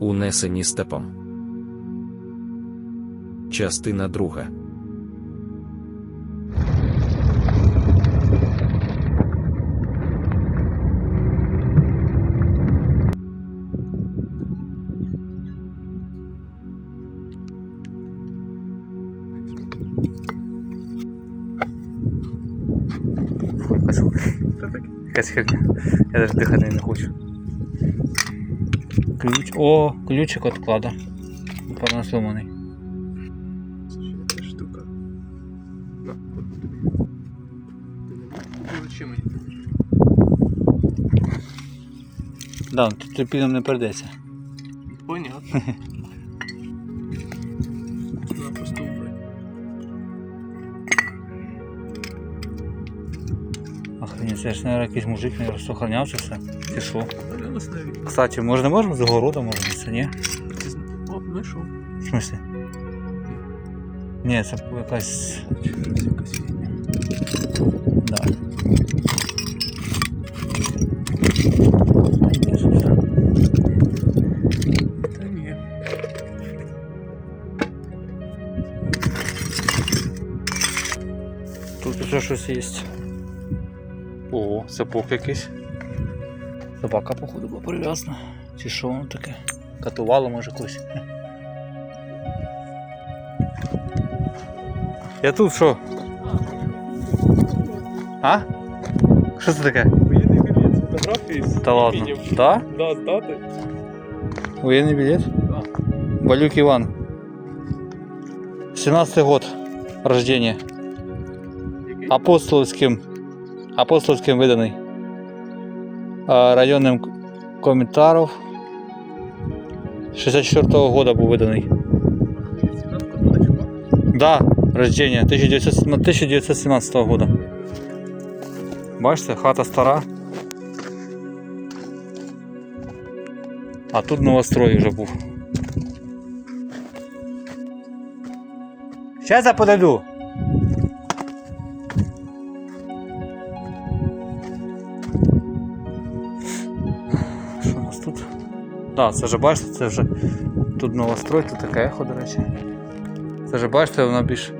Унесені степом. Частина друга. Фу, якась, херня. Я навіть дихати не хочу. Ключ. О, ключик від клада. Певно сломаний. Це ще якась штука. На, от тобі. Ти мені. Да, тут ти підом не придеться. Понятно. Охренеть, це ж, наверное, якийсь мужик, не розсохраняв це все. Чи що? Кстати, може не можемо з огорода, може це, ні? Ти зна- О. В смысле? Ні, це якась. Да. Що. Тут вже щось є. О, сапог якийсь. Собака, походу, була прив'язана. Чи що воно таке? Катувало, може когось. Я тут що? А? Що це таке? Воєнний білет, фотографії з Та ладно. мінів. Да? Да, здати. Воєнний білет? Да. Балюк Иван. 17 год рождения. Який? Апостольським. Виданий. Районним к- коментаров. 64-го года був виданий. Да, рождения 1917 1917 года. Бачите, хата стара. А тут новострой вже був. Сейчас я подойду. Да, це вже бачите, це вже тут новострой, тут таке ехо, до речі. Це вже бачите, воно більш